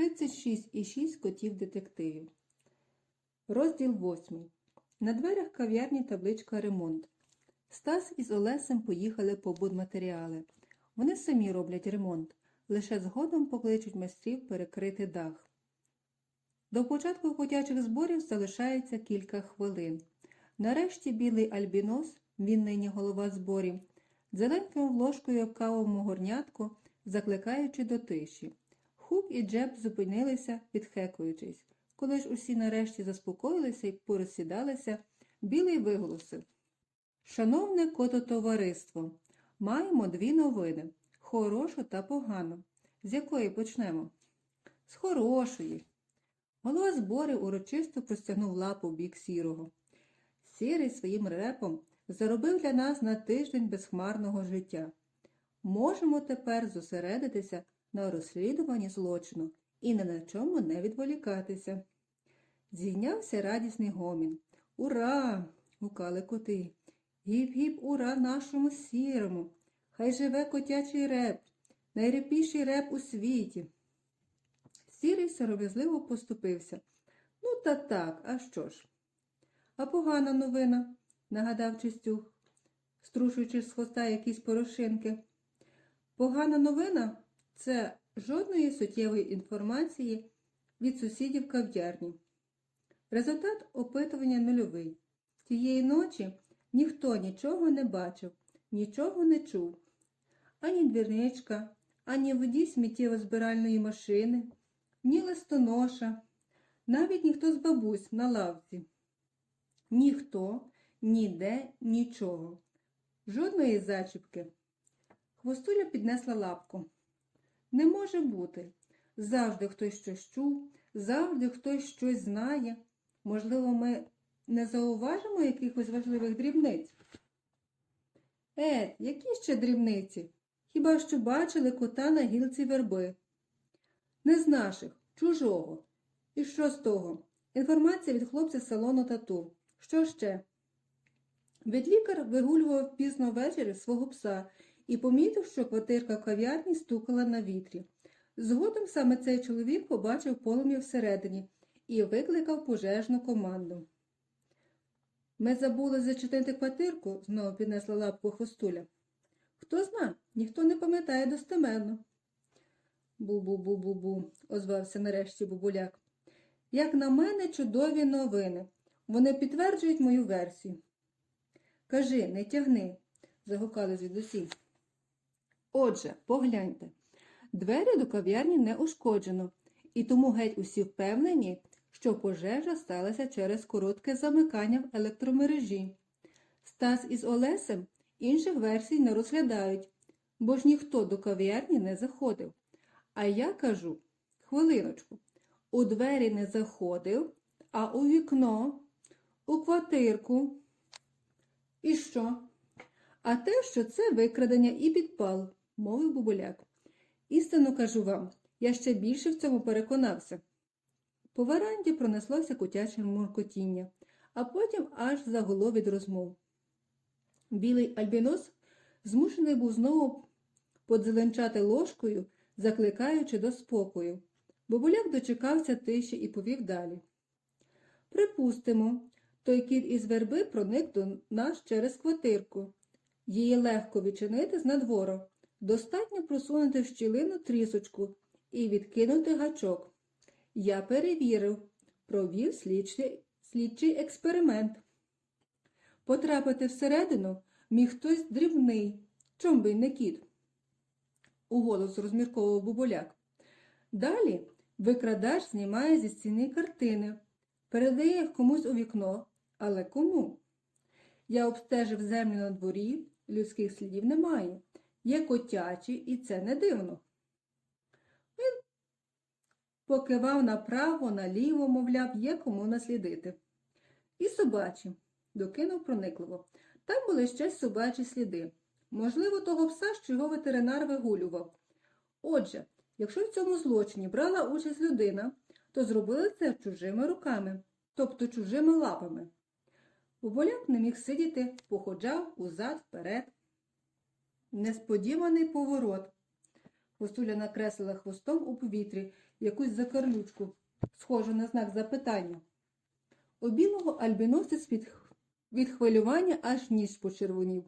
36,6 котів детективів. Розділ 8. На дверях кав'ярні табличка Ремонт. Стас із Олесем поїхали по будматеріали. Вони самі роблять ремонт, лише згодом покличуть майстрів перекрити дах. До початку котячих зборів залишається кілька хвилин. Нарешті білий альбінос, він нині голова зборів, зеленькою ложкою об кавовому горнятку, закликаючи до тиші. Хук і Джеб зупинилися, підхекуючись. Коли ж усі нарешті заспокоїлися і порозсідалися, білий виголосив. Шановне кототовариство, маємо дві новини хорошу та погану. З якої почнемо? З хорошої. Голова зборів урочисто простягнув лапу в бік сірого. Сірий своїм репом заробив для нас на тиждень безхмарного життя. Можемо тепер зосередитися на розслідуванні злочину і ні на чому не відволікатися. Зійнявся радісний гомін. Ура! гукали коти. Гіп-гіп, ура нашому сірому. Хай живе котячий реп, найрепіший реп у світі. Сірий сором'язливо поступився. Ну, та так, а що ж? А погана новина, нагадав Чистюх, струшуючи з хвоста якісь порошинки. Погана новина це жодної суттєвої інформації від сусідів кав'ярні. Результат опитування нульовий. Тієї ночі ніхто нічого не бачив, нічого не чув. Ані двірничка, ані водій сміттєво-збиральної машини, ні листоноша, навіть ніхто з бабусь на лавці. Ніхто, ніде, нічого. Жодної зачіпки. Хвостуля піднесла лапку. Не може бути. Завжди хтось щось чув, завжди хтось щось знає. Можливо, ми не зауважимо якихось важливих дрібниць. Ед, які ще дрібниці? Хіба що бачили кота на гілці верби? Не з наших, чужого. І що з того? Інформація від хлопця салону тату. Що ще? Відлікар вигулював пізно ввечері свого пса і помітив, що квартирка в кав'ярні стукала на вітрі. Згодом саме цей чоловік побачив полум'я всередині і викликав пожежну команду. Ми забули зачинити квартирку, знову піднесла лапку хвостуля. Хто зна, ніхто не пам'ятає достеменно. Бу-бу-бу-бу-бу, озвався нарешті бубуляк. Як на мене, чудові новини. Вони підтверджують мою версію. Кажи, не тягни, загукали звідусі. Отже, погляньте, двері до кав'ярні не ушкоджено, і тому геть усі впевнені, що пожежа сталася через коротке замикання в електромережі. Стас із Олесем інших версій не розглядають, бо ж ніхто до кав'ярні не заходив. А я кажу, хвилиночку, у двері не заходив, а у вікно, у квартирку. І що? А те, що це викрадення і підпал, мовив бубуляк. Істинно кажу вам, я ще більше в цьому переконався. По веранді пронеслося котяче муркотіння, а потім аж загуло від розмов. Білий альбінос змушений був знову подзеленчати ложкою, закликаючи до спокою. Бобуляк дочекався тиші і повів далі. Припустимо, той кіт із верби проник до нас через квартирку. Її легко відчинити з надвору. Достатньо просунути в щілину трісочку і відкинути гачок. Я перевірив, провів слідчий, слідчий експеримент. Потрапити всередину міг хтось дрібний, чом би не кіт. Уголос розмірковував бубуляк. Далі викрадач знімає зі стіни картини, передає їх комусь у вікно, але кому? Я обстежив землю на дворі, людських слідів немає. Є котячі, і це не дивно. Він покивав направо, наліво, мовляв, є кому наслідити. І собачі, докинув проникливо. Там були ще собачі сліди. Можливо, того пса, що його ветеринар вигулював. Отже, якщо в цьому злочині брала участь людина, то зробили це чужими руками, тобто чужими лапами. Боболяк не міг сидіти, походжав узад вперед. Несподіваний поворот. Хвостуля накреслила хвостом у повітрі якусь закарлючку, схожу на знак запитання. У білого альбіносець від, від хвилювання аж ніж почервонів.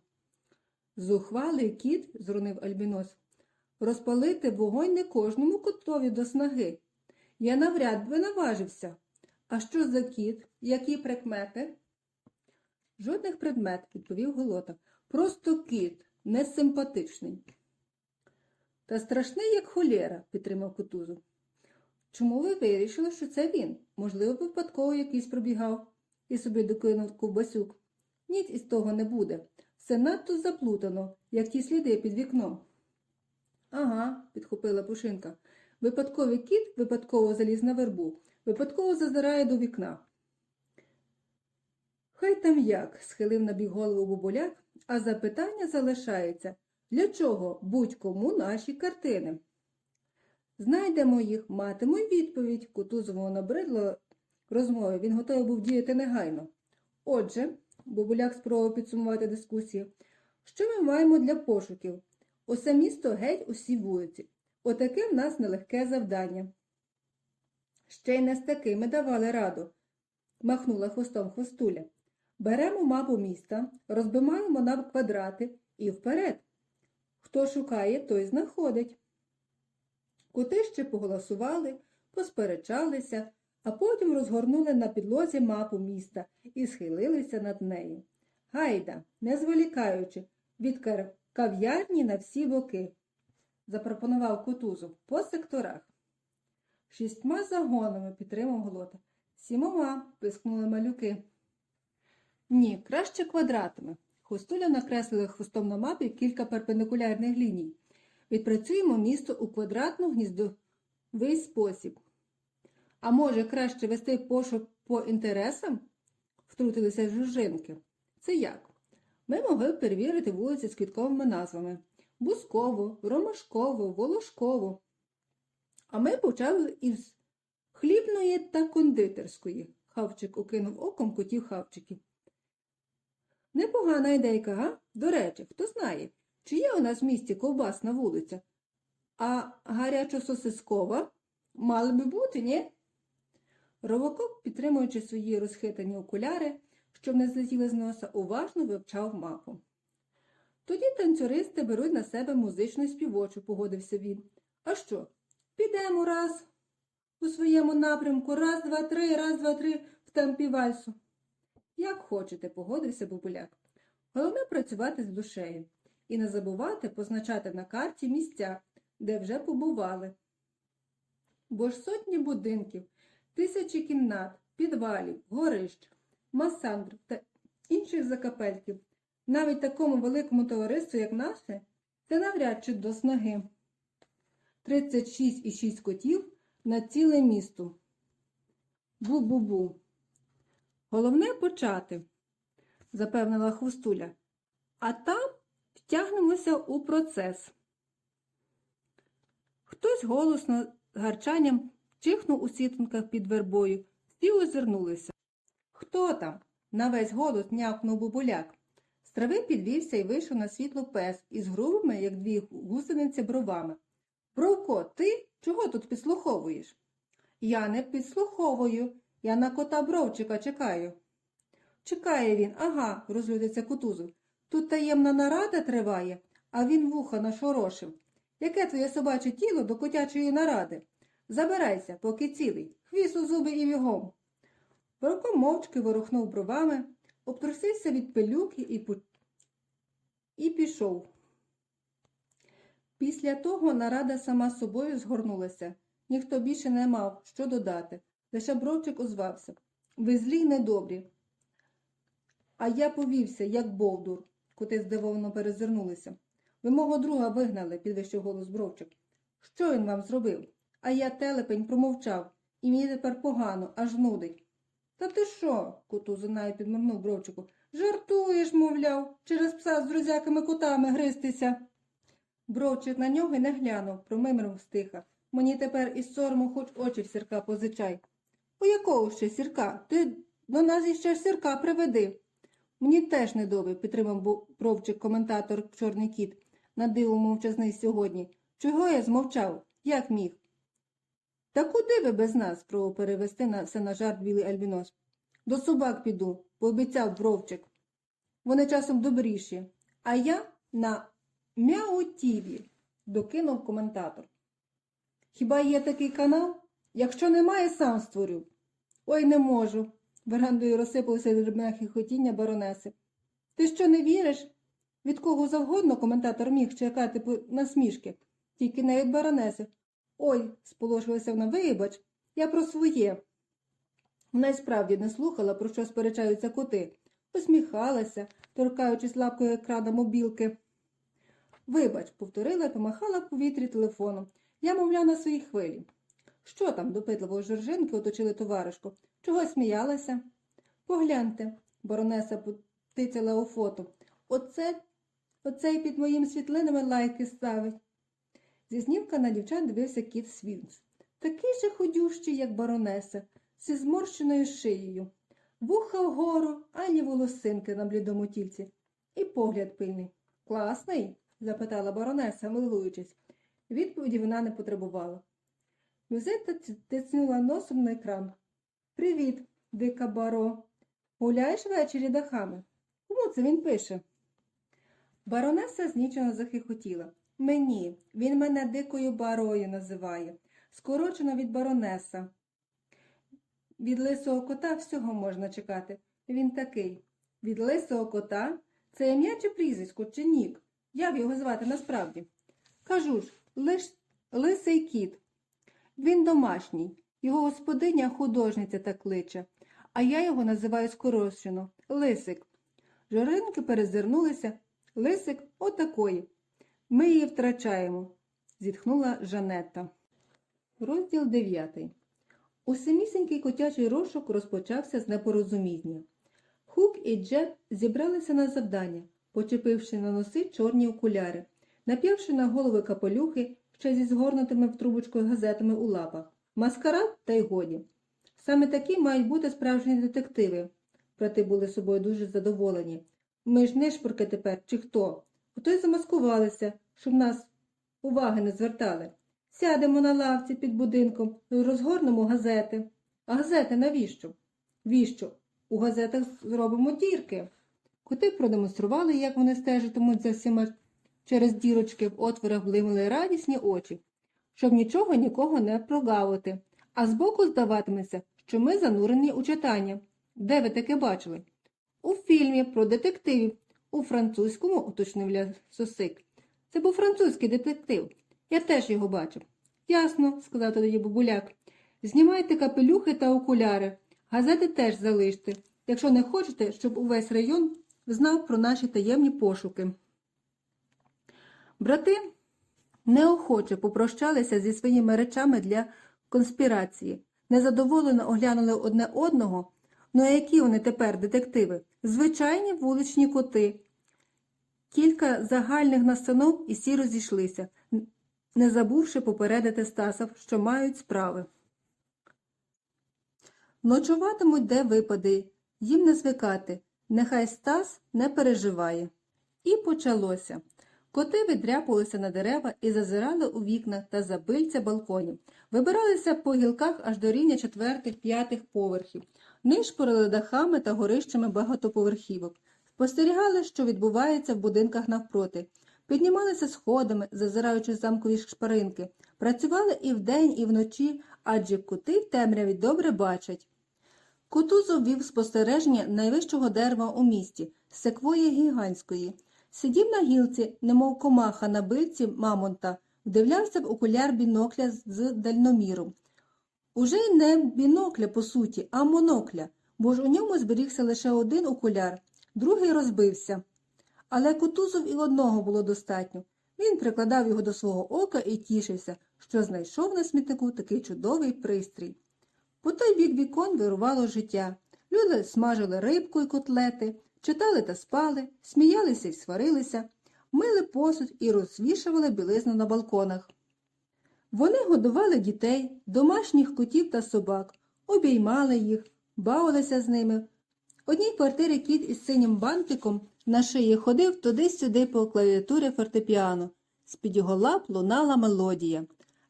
Зухвалий кіт, зрунив альбінос, розпалити вогонь не кожному котові до снаги. Я навряд би наважився. А що за кіт? Які прикмети? Жодних предмет, відповів Голота. Просто кіт, несимпатичний. Та страшний, як холєра, підтримав Кутузов. Чому ви вирішили, що це він? Можливо, випадково якийсь пробігав і собі докинув ковбасюк. Ніч із того не буде. Все надто заплутано, як ті сліди під вікном. Ага, підхопила Пушинка. Випадковий кіт випадково заліз на вербу, випадково зазирає до вікна. Хай там як, схилив на бік голову бубуляк, а запитання залишається. Для чого будь-кому наші картини? Знайдемо їх, матиму й відповідь. Кутузову набридло розмови, він готовий був діяти негайно. Отже, Бобуляк спробував підсумувати дискусію. Що ми маємо для пошуків? Усе місто геть усі вулиці. Отаке в нас нелегке завдання. Ще й не з такими давали раду, махнула хвостом хвостуля. Беремо мапу міста, розбимаємо на квадрати і вперед. Хто шукає, той знаходить. Коти ще поголосували, посперечалися, а потім розгорнули на підлозі мапу міста і схилилися над нею. Гайда, не зволікаючи, від кав'ярні на всі боки, запропонував Кутузов по секторах. Шістьма загонами підтримав Голота. Сімома, пискнули малюки. Ні, краще квадратами. Хвостуля накреслили хвостом на мапі кілька перпендикулярних ліній. Відпрацюємо місто у квадратно-гніздовий спосіб. А може, краще вести пошук по інтересам? втрутилися жужжинки. Це як? Ми могли перевірити вулиці з квітковими назвами Бусково, Ромашково, Волошково. А ми почали із хлібної та кондитерської. Хавчик окинув оком котів хавчиків. Непогана ідейка, га? До речі, хто знає, чи є у нас в місті ковбасна вулиця? А гарячо-сосискова мала би бути, ні? Ровокоп, підтримуючи свої розхитані окуляри, щоб не злетіли з носа, уважно вивчав мапу. Тоді танцюристи беруть на себе музичну співочу, погодився він. А що? Підемо раз у своєму напрямку, раз, два, три, раз, два, три в темпі вальсу. Як хочете, погодився Бабуляк. Головне працювати з душею і не забувати позначати на карті місця, де вже побували. Бо ж сотні будинків, тисячі кімнат, підвалів, горищ, масандр та інших закапельків, навіть такому великому товариству, як наше, це навряд чи до снаги. 36,6 котів на ціле місто. Бу-бу-бу. Головне почати, запевнила хвостуля, а там втягнемося у процес. Хтось голосно з гарчанням чихнув у сітинках під вербою, всі озирнулися. Хто там? на весь голос нявкнув бубуляк. З трави підвівся і вийшов на світло пес із грубими, як дві гусениці, бровами. Бровко, ти чого тут підслуховуєш? Я не підслуховую, я на кота бровчика чекаю. Чекає він, ага, розлюдиться кутузов. Тут таємна нарада триває, а він вуха нашорошив. Яке твоє собаче тіло до котячої наради? Забирайся, поки цілий, хвіст у зуби і вігом. Бровко мовчки ворухнув бровами, обтрусився від пилюки і, пу... і пішов. Після того нарада сама собою згорнулася. Ніхто більше не мав що додати. Лише бровчик озвався. Ви злі й недобрі. А я повівся, як бовдур, коти здивовано перезирнулися. Ви мого друга вигнали, підвищив голос бровчик. Що він вам зробив? А я телепень промовчав, і мені тепер погано, аж нудить. Та ти що? коту зунаю підморгнув бровчику. Жартуєш, мовляв, через пса з друзяками котами гристися. Бровчик на нього й не глянув, промимрив стиха. Мені тепер із сорому хоч очі в сірка позичай. У якого ще сірка? Ти до нас іще сірка приведи. Мені теж недобре, підтримав бровчик коментатор Чорний кіт, на диво мовчазний сьогодні. Чого я змовчав? Як міг? Та куди ви без нас? спробував перевести на все на жарт білий альбінос. До собак піду, пообіцяв бровчик. Вони часом добріші, а я на Мяутіві, докинув коментатор. Хіба є такий канал? Якщо немає, сам створю. Ой, не можу. Верандою розсипалося дрібне хихотіння баронеси. Ти що не віриш? Від кого завгодно коментатор міг чекати насмішки, тільки не від баронеси. Ой, сполошилася вона, вибач, я про своє. Вона й справді не слухала, про що сперечаються коти, посміхалася, торкаючись лапкою екрана мобілки. Вибач, повторила і помахала в повітрі телефоном. Я, мовляв, на своїй хвилі. Що там, допитливо жоржинки оточили товаришку. Чого сміялася? Погляньте, баронеса потицяла у фото. Оце, оцей під моїм світлинами лайки ставить. Зі знімка на дівчат дивився кіт Свінкс. Такий же ходющий, як баронеса, зі зморщеною шиєю. Вуха вгору, ані волосинки на блідому тільці. І погляд пильний. Класний? запитала баронеса, милуючись. Відповіді вона не потребувала. Мюзетта тицнула носом на екран. Привіт, дика баро. Гуляєш ввечері дахами? Кому це він пише? Баронеса знічено захихотіла. Мені, він мене дикою барою називає, скорочено від баронеса. Від лисого кота всього можна чекати. Він такий. Від лисого кота? Це ім'я чи прізвисько, чи нік? Як його звати насправді? Кажу ж, лиш лисий кіт. Він домашній, його господиня художниця так кличе, а я його називаю скорочено Лисик. Жоринки перезирнулися. Лисик отакої. Ми її втрачаємо, зітхнула Жанетта. Розділ дев'ятий. Усемісінький котячий розшук розпочався з непорозуміння. Хук і Джеб зібралися на завдання, почепивши на носи чорні окуляри, нап'явши на голови капелюхи ще зі згорнутими в трубочку газетами у лапах. Маскарад та й годі. Саме такі мають бути справжні детективи. Брати були собою дуже задоволені. Ми ж не шпурки тепер, чи хто. Ото й замаскувалися, щоб нас уваги не звертали. Сядемо на лавці під будинком, розгорнемо газети. А газети навіщо? Віщо? У газетах зробимо дірки. Коти продемонстрували, як вони стежитимуть за всіма через дірочки в отворах блимали радісні очі, щоб нічого нікого не прогавити. А збоку здаватиметься, що ми занурені у читання. Де ви таке бачили? У фільмі про детективів. У французькому, уточнив Лясосик. Це був французький детектив. Я теж його бачив. Ясно, сказав тоді бабуляк. Знімайте капелюхи та окуляри. Газети теж залиште, якщо не хочете, щоб увесь район знав про наші таємні пошуки. Брати неохоче попрощалися зі своїми речами для конспірації, незадоволено оглянули одне одного. Ну а які вони тепер, детективи? Звичайні вуличні коти. Кілька загальних настанов і всі розійшлися, не забувши попередити Стасов, що мають справи. Ночуватимуть, де випаде, їм не звикати, нехай Стас не переживає. І почалося. Коти відряпалися на дерева і зазирали у вікна та забильця балконів, вибиралися по гілках аж до рівня четвертих, п'ятих поверхів, нишпорили дахами та горищами багатоповерхівок, спостерігали, що відбувається в будинках навпроти, піднімалися сходами, зазираючи замкові шпаринки, працювали і вдень, і вночі, адже коти в темряві добре бачать. Кутузов вів спостереження найвищого дерева у місті, секвої гігантської. Сидів на гілці, немов комаха на бильці мамонта, вдивлявся в окуляр бінокля з дальноміром. Уже й не бінокля, по суті, а монокля, бо ж у ньому зберігся лише один окуляр, другий розбився. Але Кутузов і одного було достатньо. Він прикладав його до свого ока і тішився, що знайшов на смітнику такий чудовий пристрій. По той бік вікон вирувало життя. Люди смажили рибку і котлети, читали та спали, сміялися й сварилися, мили посуд і розвішували білизну на балконах. Вони годували дітей, домашніх котів та собак, обіймали їх, бавилися з ними. В одній квартирі кіт із синім бантиком на шиї ходив туди-сюди по клавіатурі фортепіано, з-під його лап лунала мелодія.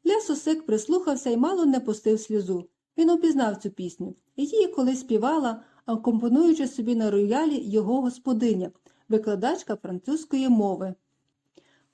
Лясосик прислухався і мало не пустив сльозу. Він упізнав цю пісню. Її колись співала, акомпонуючи собі на роялі його господиня, викладачка французької мови.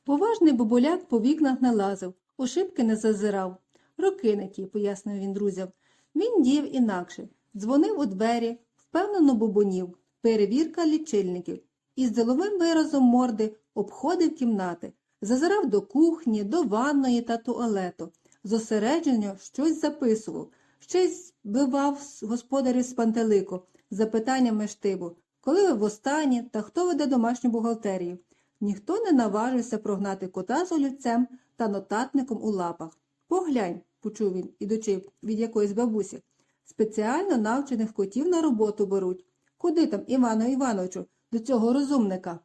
Поважний бабуляк по вікнах не лазив, у шибки не зазирав. Роки не ті, пояснив він друзям. Він діяв інакше, дзвонив у двері, впевнено бубонів, перевірка лічильників, і з діловим виразом морди обходив кімнати, зазирав до кухні, до ванної та туалету, зосереджено щось записував, ще й збивав господарів з пантелику, запитаннями штибу, коли ви востаннє та хто веде домашню бухгалтерію. Ніхто не наважився прогнати кота з олівцем та нотатником у лапах. Поглянь, почув він, ідучи від якоїсь бабусі. Спеціально навчених котів на роботу беруть. Куди там, Івану Івановичу, до цього розумника?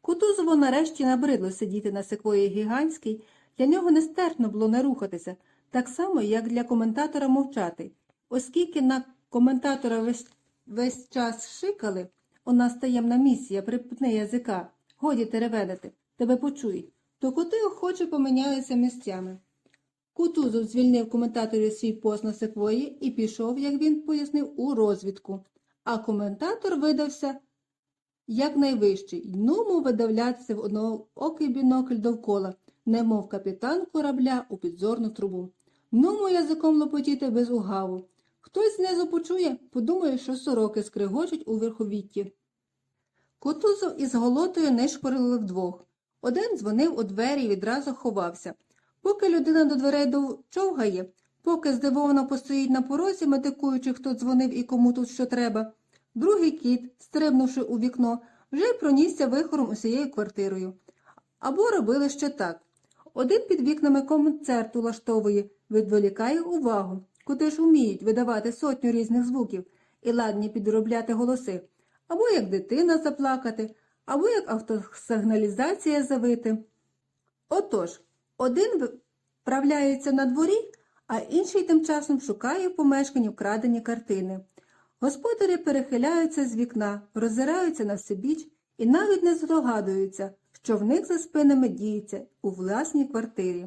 Кутузову нарешті набридло сидіти на секвої гігантській, для нього нестерпно було не рухатися, так само, як для коментатора мовчати. Оскільки на коментатора весь, весь час шикали, у нас таємна місія, припни язика, годі тереведити, тебе почують, то коти охоче поміняються місцями. Кутузов звільнив коментаторів свій пост на секвої і пішов, як він пояснив, у розвідку, а коментатор видався якнайвищий, нуму видавлятися в одноокий бінокль довкола, немов капітан корабля у підзорну трубу. Нуму язиком лопотіти без угаву. Хтось знизу почує, подумає, що сороки скригочуть у верховітті. Кутузов із голотою нишпорили вдвох. Один дзвонив у двері і відразу ховався. Поки людина до дверей човгає, поки здивовано постоїть на порозі, медикуючи, хто дзвонив і кому тут що треба, другий кіт, стрибнувши у вікно, вже пронісся вихором усією квартирою. Або робили ще так. Один під вікнами концерт улаштовує, відволікає увагу, куди ж уміють видавати сотню різних звуків і ладні підробляти голоси, або як дитина заплакати, або як автосигналізація завити. Отож, один вправляється на дворі, а інший тим часом шукає в помешканні вкрадені картини. Господарі перехиляються з вікна, роззираються на всебіч і навіть не здогадуються, що в них за спинами діється у власній квартирі.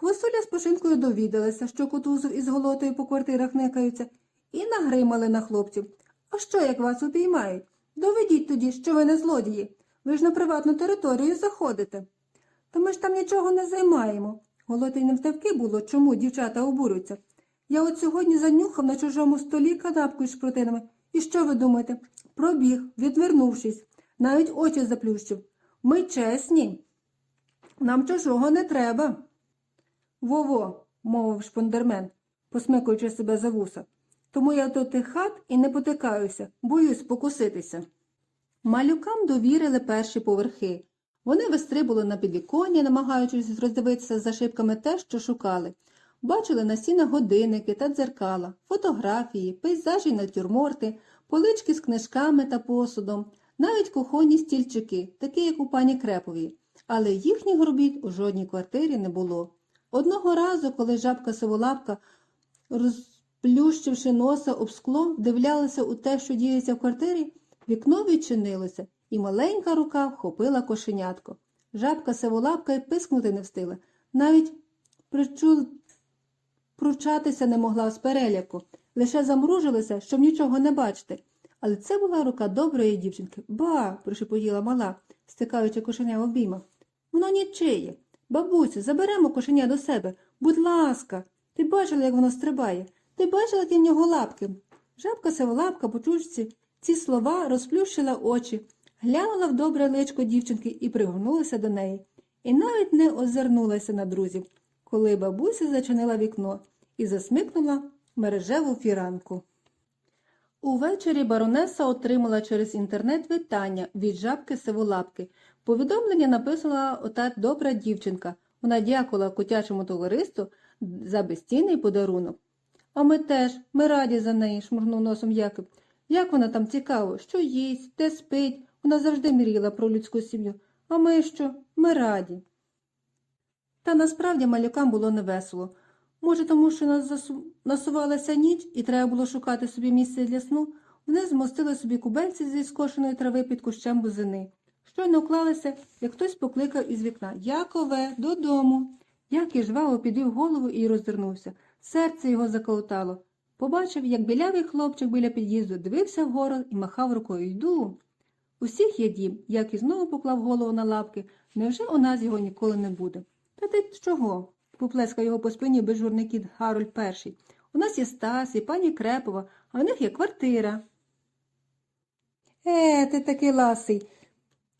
Хвостуля з пошинкою довідалися, що Кутузов із голотою по квартирах никаються, і нагримали на хлопців. А що, як вас упіймають? Доведіть тоді, що ви не злодії. Ви ж на приватну територію заходите. Та ми ж там нічого не займаємо. Голотий не втевки було, чому дівчата обурюються. Я от сьогодні занюхав на чужому столі канапку із шпротинами. І що ви думаєте? Пробіг, відвернувшись, навіть очі заплющив. Ми чесні. Нам чужого не треба. Во-во, мовив шпондермен, посмикуючи себе за вуса. Тому я до тих хат і не потикаюся, боюсь покуситися. Малюкам довірили перші поверхи. Вони вистрибували на підвіконня, намагаючись роздивитися за шибками те, що шукали. Бачили на стінах годинники та дзеркала, фотографії, пейзажі натюрморти, полички з книжками та посудом, навіть кухонні стільчики, такі, як у пані Креповій. Але їхніх робіт у жодній квартирі не було. Одного разу, коли жабка сиволапка, розплющивши носа об скло, вдивлялася у те, що діється в квартирі, вікно відчинилося, і маленька рука вхопила кошенятко. Жабка сиволапка й пискнути не встигла, навіть причу... пручатися не могла з переляку, лише замружилася, щоб нічого не бачити. Але це була рука доброї дівчинки. Ба, прошепотіла мала, стикаючи кошеня в обіймах. Воно нічиє. Бабусю, заберемо кошеня до себе. Будь ласка, ти бачила, як воно стрибає. Ти бачила, які в нього лапки. Жабка сиволапка, почувши ці слова, розплющила очі, глянула в добре личко дівчинки і пригорнулася до неї. І навіть не озирнулася на друзів, коли бабуся зачинила вікно і засмикнула мережеву фіранку. Увечері баронеса отримала через інтернет вітання від жабки сиволапки. Повідомлення написала ота добра дівчинка. Вона дякувала котячому товариству за безцінний подарунок. А ми теж, ми раді за неї, шмурнув носом Яків. Як вона там цікаво, що їсть, де спить, вона завжди мріяла про людську сім'ю. А ми що? Ми раді. Та насправді малюкам було невесело. Може, тому що нас засу... насувалася ніч і треба було шукати собі місце для сну, вони змостили собі кубельці зі скошеної трави під кущем бузини. Щойно вклалися, як хтось покликав із вікна Якове, додому. Яків жваво підвів голову і роззирнувся. Серце його заколотало. Побачив, як білявий хлопчик біля під'їзду дивився вгору і махав рукою Йду. Усіх є дім, як і знову поклав голову на лапки. Невже у нас його ніколи не буде? Та ти чого? Поплескав його по спині безжурний кіт Гарольд перший. У нас є Стас і пані Крепова, а в них є квартира. Е, ти такий ласий.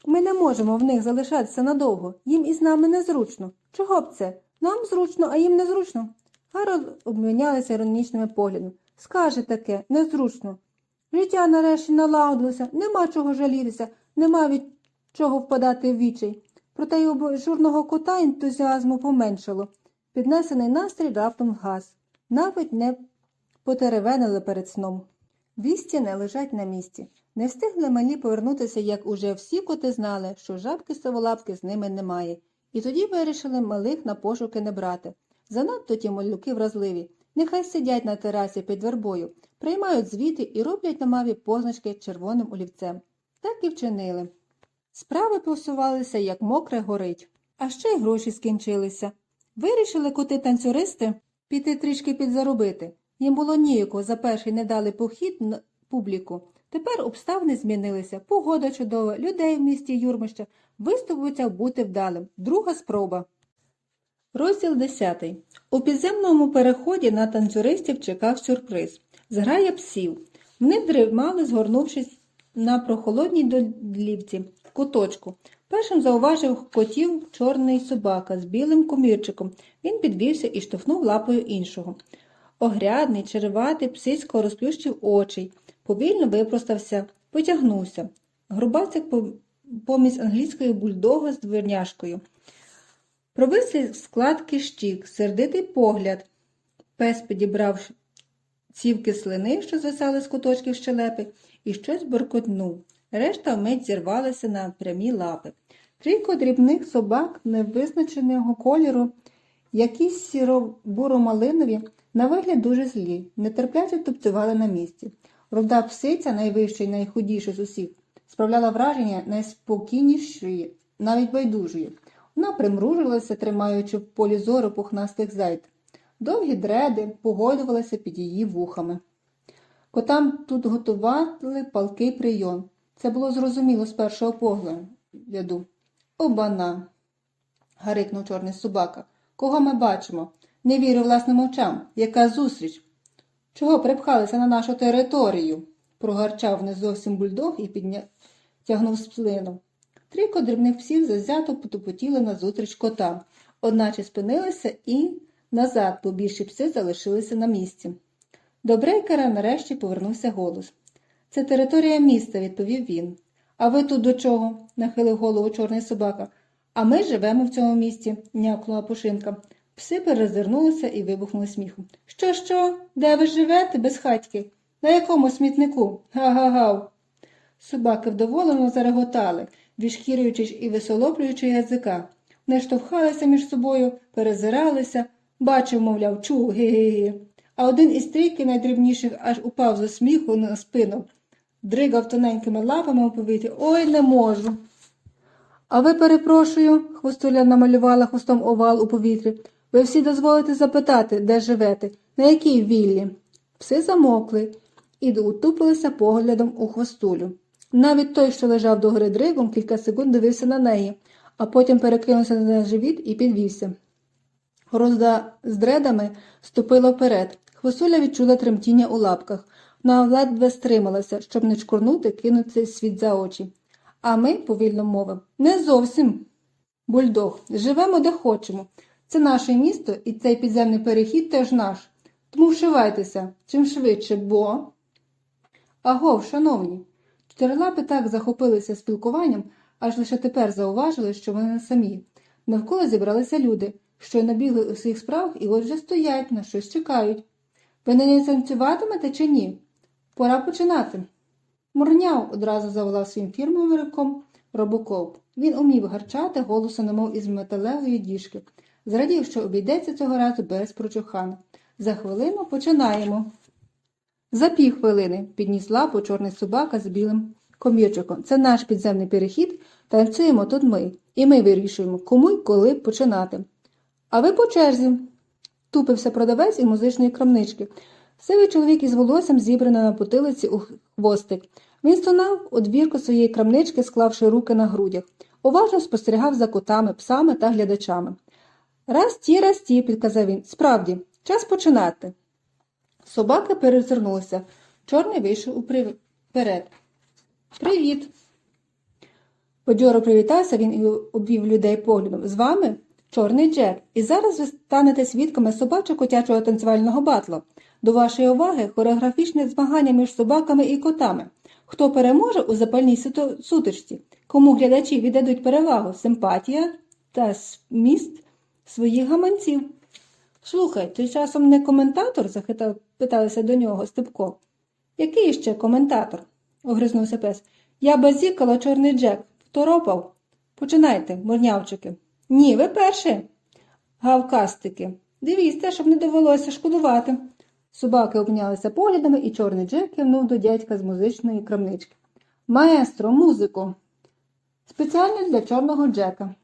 Ми не можемо в них залишатися надовго. Їм із нами незручно. Чого б це? Нам зручно, а їм незручно. Гарольд обмінялися іронічними поглядами. Скаже таке, незручно. Життя нарешті налагодилося, нема чого жалітися, нема від чого впадати в вічай. Проте й у журного кота ентузіазму поменшало. Піднесений настрій раптом вгас. Навіть не потеревенили перед сном. Вісті не лежать на місці. Не встигли малі повернутися, як уже всі коти знали, що жабки соволапки з ними немає, і тоді вирішили малих на пошуки не брати. Занадто ті малюки вразливі. Нехай сидять на терасі під вербою, приймають звіти і роблять на маві позначки червоним олівцем. Так і вчинили. Справи посувалися, як мокре горить. А ще й гроші скінчилися. Вирішили коти-танцюристи піти трішки підзаробити. Їм було ніяко за перший недалий похід на публіку. Тепер обставини змінилися. Погода чудова, людей в місті Юрмища. Виступ обіцяв бути вдалим. Друга спроба. Розділ 10. У підземному переході на танцюристів чекав сюрприз. Зграя псів. Вони дрімали, згорнувшись на прохолодній долівці в куточку. Першим зауважив котів чорний собака з білим комірчиком. Він підвівся і штовхнув лапою іншого. Огрядний, череватий, псисько розплющив очі, повільно випростався, потягнувся. Грубацик по- помість англійської бульдога з дверняшкою. Провислі складки щік, сердитий погляд. Пес підібрав цівки слини, що звисали з куточків щелепи, і щось буркотнув. Решта вмить зірвалася на прямі лапи. Трійко дрібних собак невизначеного кольору, якісь сіро-буро-малинові, на вигляд дуже злі, нетерпляче тупцювали на місці. Руда псиця, найвища і найхудіша з усіх, справляла враження найспокійнішої, навіть байдужої. Вона примружилася, тримаючи в полі зору пухнастих зайд. Довгі дреди погойдувалися під її вухами. Котам тут готували палкий прийом. Це було зрозуміло з першого погляду. Обана. гарикнув чорний собака. Кого ми бачимо? Не вірю власним очам. Яка зустріч? Чого припхалися на нашу територію? прогарчав не зовсім бульдог і підтягнув сплину. Трійко дрібних псів зазято потупотіли назустріч кота, одначе спинилися і назад, бо більші пси залишилися на місці. До Брейкера нарешті повернувся голос. Це територія міста, відповів він. А ви тут до чого? нахилив голову чорний собака. А ми живемо в цьому місті, някнула пушинка. Пси перезирнулися і вибухнули сміхом. Що, що? Де ви живете, безхатьки? На якому смітнику? Га-га-гав. Собаки вдоволено зареготали, вішкірюючись і висолоплюючи язика. Не штовхалися між собою, перезиралися, бачив, мовляв, чув, ге-ге-ге. А один із трійки найдрібніших аж упав за сміху на спину, дригав тоненькими лапами у повітрі. Ой, не можу. А ви, перепрошую, хвостуля намалювала хвостом овал у повітрі. Ви всі дозволите запитати, де живете, на якій віллі? Пси замокли і утупилися поглядом у хвостулю. Навіть той, що лежав догори дригом, кілька секунд дивився на неї, а потім перекинувся на живіт і підвівся. Горозда з дредами ступила вперед. Хвосуля відчула тремтіння у лапках. Вона ледве стрималася, щоб не чкурнути, кинути світ за очі. А ми, повільно мовив, не зовсім. Бульдог, живемо де хочемо. Це наше місто і цей підземний перехід теж наш. Тому вшивайтеся чим швидше, бо. Агов, шановні. Чотирилапи так захопилися спілкуванням, аж лише тепер зауважили, що вони не самі. Навколо зібралися люди, що набігли у своїх справах і от вже стоять, на щось чекають. Ви не танцюватимете чи ні? Пора починати. Мурняв одразу заволав своїм фірмовим рибком Робокоп. Він умів гарчати голосом, немов із металевої діжки. Зрадів, що обійдеться цього разу без прочухана. За хвилину починаємо. За пів хвилини підніс лапу чорний собака з білим комірчиком. Це наш підземний перехід. Танцюємо тут ми. І ми вирішуємо, кому й коли починати. А ви по черзі. Тупився продавець із музичної крамнички. Сивий чоловік із волоссям зібране на потилиці у хвостик. Він стонав у двірку своєї крамнички, склавши руки на грудях. Уважно спостерігав за котами, псами та глядачами. Раз ті, раз ті, підказав він. Справді, час починати. Собака перезирнулася. Чорний вийшов уперед. Привіт. Подьоро привітався він і обвів людей поглядом. З вами чорний Джек. І зараз ви станете свідками собачо-котячого танцювального батлу. До вашої уваги хореографічне змагання між собаками і котами. Хто переможе у запальній сутичці? Кому глядачі віддадуть перевагу, симпатія та зміст своїх гаманців. Слухай, ти часом не коментатор? захитав, питалися до нього Степко. Який ще коментатор? огризнувся пес. Я базікала чорний Джек. Второпав. Починайте, мурнявчики. Ні, ви перші. Гавкастики. Дивіться, щоб не довелося шкодувати. Собаки обмінялися поглядами, і чорний Джек кивнув до дядька з музичної крамнички. Маестро, музику. Спеціально для чорного Джека.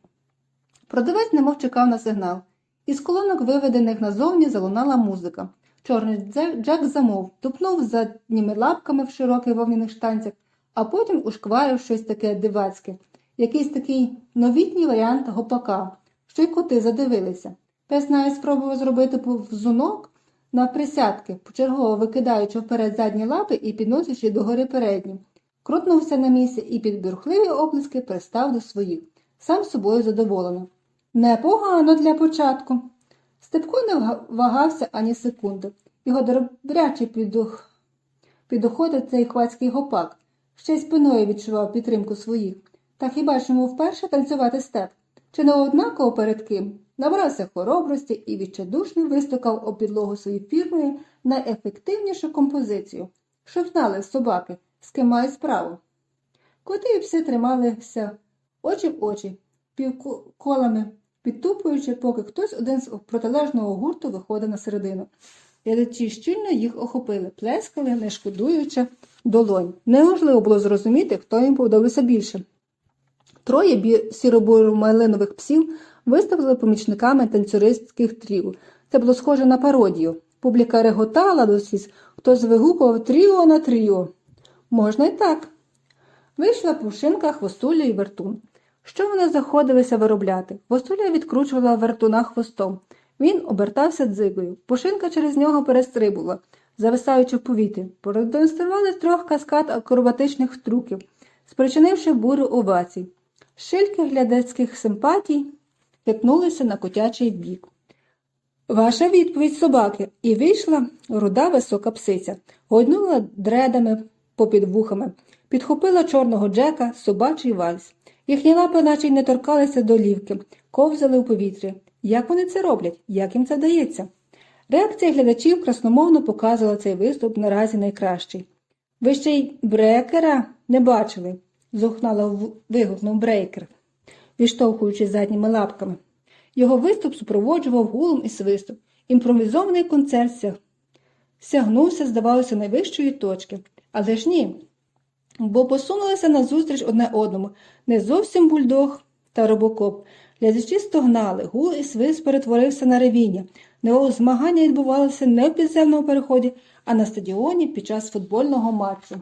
Продавець немов чекав на сигнал. Із колонок, виведених назовні, залунала музика. Чорний Джек замов, тупнув задніми лапками в широких вовняних штанцях, а потім ушкварив щось таке дивацьке, якийсь такий новітній варіант гопака, що й коти задивилися. Пес навіть спробував зробити повзунок на присядки, почергово викидаючи вперед задні лапи і підносячи догори передні. Крутнувся на місці і під бурхливі оплески пристав до своїх, сам собою задоволено. Непогано для початку. Степко не вагався ані секунди. Його добряче підух... підуходив цей хвацький гопак, ще й спиною відчував підтримку своїх. Та хіба ж йому вперше танцювати степ? Чи не однаково перед ким? Набрався хоробрості і відчайдушно вистукав об підлогу своєю фірмою найефективнішу композицію. Щоб собаки, з ким мають справу. Коти і пси трималися очі в очі, півколами підтупуючи, поки хтось один з протилежного гурту виходив на середину. Глядачі щільно їх охопили, плескали, не шкодуючи долонь. Неможливо було зрозуміти, хто їм подобався більше. Троє бі... сіробурмалинових псів виставили помічниками танцюристських тріо. Це було схоже на пародію. Публіка реготала до сліз, хтось вигукував тріо на тріо. Можна й так. Вийшла пушинка, хвостуля і вертун. Що вони заходилися виробляти? Хвостуля відкручувала вертуна хвостом. Він обертався дзигою. Пушинка через нього перестрибувала, зависаючи в повітрі. Продемонстрували трьох каскад акробатичних трюків, спричинивши бурю овацій. Шильки глядацьких симпатій хитнулися на котячий бік. Ваша відповідь, собаки, і вийшла руда висока псиця, гойнула дредами попід вухами, підхопила чорного Джека, собачий вальс. Їхні лапи наче й не торкалися до лівки, ковзали у повітрі. Як вони це роблять? Як їм це вдається? Реакція глядачів красномовно показувала цей виступ наразі найкращий. Ви ще й брекера не бачили, зухнало вигукнув брейкер, відштовхуючи задніми лапками. Його виступ супроводжував гулом і свистом. Імпровізований концерт сяг- сягнувся, здавалося, найвищої точки. Але ж ні, бо посунулися назустріч одне одному не зовсім бульдог та робокоп. Глядачі стогнали, гул і свист перетворився на ревіння. Нео змагання відбувалося не в підземному переході, а на стадіоні під час футбольного матчу.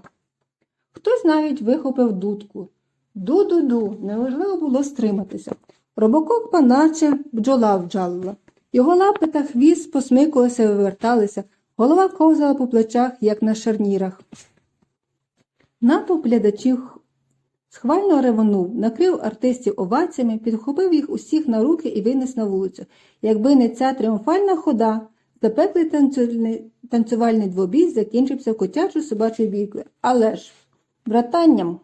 Хтось навіть вихопив дудку. Ду-ду-ду, неможливо було стриматися. Робокоп наче бджола вджалила. Його лапи та хвіст посмикувалися і виверталися, голова ковзала по плечах, як на шарнірах. Натовп глядачів схвально ревонув, накрив артистів оваціями, підхопив їх усіх на руки і винес на вулицю. Якби не ця тріумфальна хода, запеклий танцювальний, танцювальний двобій закінчився котячою собачою бійкою. Але ж братанням